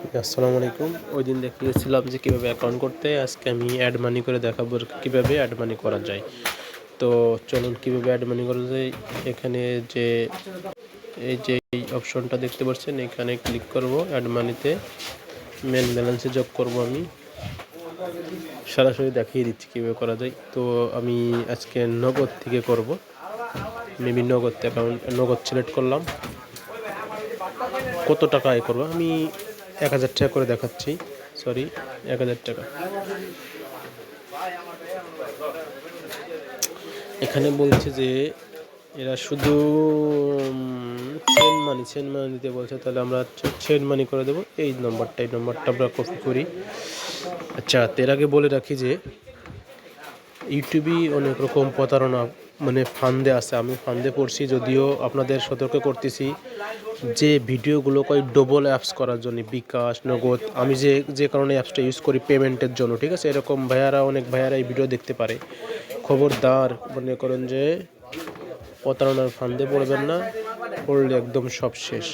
আসসালামু আলাইকুম। ওই দিন দেখিয়েছিলাম যে কীভাবে অ্যাকাউন্ট করতে আজকে আমি অ্যাড মানি করে দেখাবো কীভাবে অ্যাড মানি করা যায়। তো চলুন কীভাবে অ্যাড মানি করা যায় এখানে যে এই যে এই অপশনটা দেখতে পাচ্ছেন এখানে ক্লিক করব অ্যাড মানিতে মেন ব্যালেন্সে যোগ করব আমি। সরাসরি দেখিয়ে দিচ্ছি কীভাবে করা যায়। তো আমি আজকে নগদ থেকে করব। মেবি নগদ অ্যাকাউন্ট নগদ সিলেক্ট করলাম। কত টাকা আয় করব? আমি এক হাজার টাকা করে দেখাচ্ছি। সরি এক হাজার টাকা। এখানে বলছে যে এরা শুধু চেন মানি চেন মানি দিতে বলছে। তাহলে আমরা চেন মানি করে দেবো। এই নম্বরটা এই নম্বরটা আমরা কপি করি। আচ্ছা এর আগে বলে রাখি যে ইউটিউবই অনেক রকম প্রতারণা মানে ফান্দে আছে, আমি ফান্দে পড়ছি যদিও আপনাদের সতর্ক করতেছি যে ভিডিওগুলো কয় ডবল অ্যাপস করার জন্য, বিকাশ, নগদ, আমি যে যে কারণে অ্যাপসটা ইউজ করি পেমেন্টের জন্য, ঠিক আছে? এরকম ভাইয়ারা, অনেক ভাইয়ারা এই ভিডিও দেখতে পারে। খবরদার, মনে করেন যে প্রতারণার ফান্দে পড়বেন না, পড়লে একদম সব শেষ।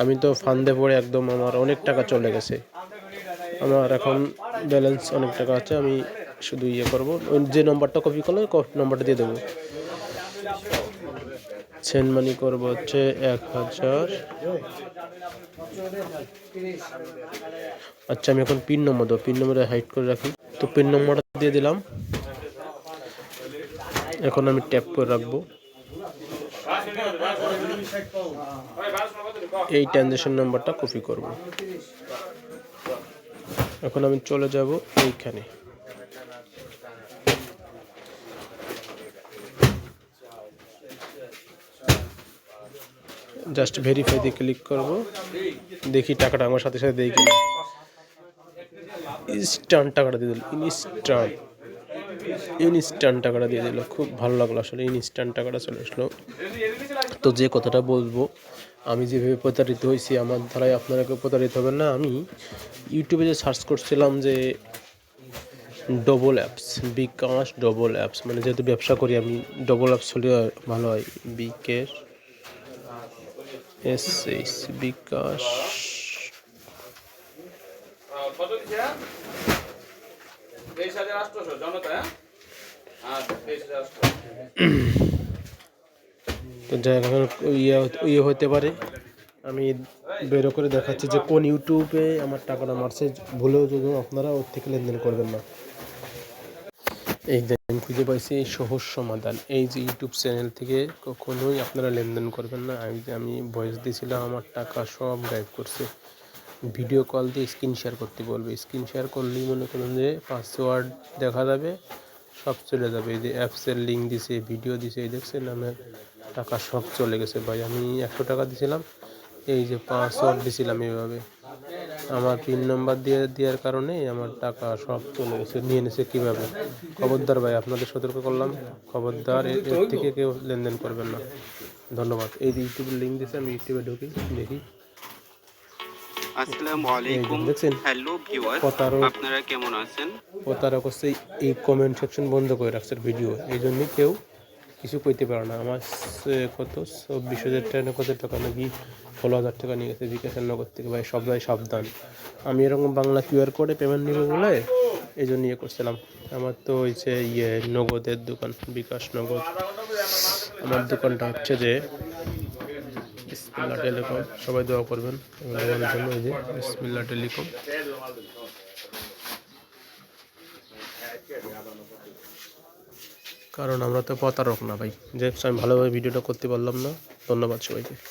আমি তো ফান্দে পড়ে একদম আমার অনেক টাকা চলে গেছে। আমার এখন ব্যালেন্স অনেক টাকা আছে, আমি শুধু ইয়ে করব। যে নম্বরটা কপি করলে নম্বরটা দিয়ে দেবো। সেন্ড মানি করব হচ্ছে এক হাজার। আচ্ছা আমি এখন পিন নম্বর দেবো। পিন নম্বরে হাইড করে রাখি। তো পিন নম্বরটা দিয়ে দিলাম। এখন আমি ট্যাপ করে রাখব। এই ট্রানজেকশন নাম্বারটা কপি করব। এখন আমি চলে যাব এইখানে। জাস্ট ভেরিফাই দিয়ে ক্লিক করব। দেখি টাকাটা আমার সাথে সাথে দেখি ইনস্ট্যান্ট টাকাটা দিয়ে দিল ইনস্ট্যান্ট ইনস্ট্যান্ট টাকাটা দিয়ে দিল, খুব ভালো লাগল আসলে ইনস্ট্যান্ট টাকাটা চলে আসলো। তো যে কথাটা বলব, আমি যেভাবে প্রতারিত হয়েছি, আমার দ্বারাই আপনারা কেউ প্রতারিত হবেন না। আমি ইউটিউবে যে সার্চ করছিলাম যে double apps bKash double apps মানে যেহেতু ব্যবসা করি আমি ডবল অ্যাপস হলে ভালো হয়। বিকের এস এইচ বিকাশ তো যাই ইয়ে ইয়ে হতে পারে। আমি বেরো করে দেখাচ্ছি যে কোন ইউটিউবে আমার টাকাটা মারছে। ভুলেও যদি আপনারা ওর থেকে লেনদেন করবেন না। এই যে আমি খুঁজে পাইছি সহজ সমাধান। এই যে ইউটিউব চ্যানেল থেকে কখনোই আপনারা লেনদেন করবেন না। আমি যে আমি ভয়েস দিয়েছিলাম আমার টাকা সব গাইব করছে। ভিডিও কল দিয়ে স্ক্রিন শেয়ার করতে বলবে। স্ক্রিন শেয়ার করলেই মনে করুন যে পাসওয়ার্ড দেখা যাবে, সব চলে যাবে। এই যে অ্যাপসের লিঙ্ক দিছে ভিডিও দিছে, এই দেখছেন আমার টাকা সব চলে গেছে। ভাই, আমি একশো টাকা দিয়েছিলাম এই যে পাসওয়ার্ড দিয়েছিলাম এইভাবে। আমার পিন নাম্বার দিয়ে দেওয়ার কারণে আমার টাকা সব চলে গেছে। নিয়ে নিছে কীভাবে? খবরদার ভাই আপনাদের সতর্ক করলাম। খবরদার এর থেকে কেউ লেনদেন করবেন না। ধন্যবাদ। এই যে ইউটিউবের লিঙ্ক দিয়েছে আমি ইউটিউবে ঢুকি দেখি। আসসালামু আলাইকুম। দেখছেন? হ্যালো ভিউয়ার প্রতারক আপনারা কেমন আছেন? প্রতারক হচ্ছে এই কমেন্ট সেকশন বন্ধ করে রাখছে ভিডিও। এই জন্য কেউ কিছু কইতে পারো না। আমার কত? চব্বিশ হাজার টাকা কত টাকা নাকি ষোলো হাজার টাকা নিয়ে গেছে বিকাশের নগর থেকে। ভাই সবাই সাবধান। আমি এরকম বাংলা কিউআর কোডে পেমেন্ট নিব বলে এই জন্য ইয়ে করছিলাম। আমার তো হয়েছে ইয়ে নগদের দোকান, বিকাশ নগদ। আমার দোকানটা হচ্ছে যে বিসমিল্লা টেলিকম। সবাই দোয়া করবেন। আমার জন্য এই যে বিসমিল্লা টেলিকম। কারণ আমরা তো প্রতারক না ভাই। যে আমি ভালোভাবে ভিডিওটা করতে পারলাম না। ধন্যবাদ সবাইকে।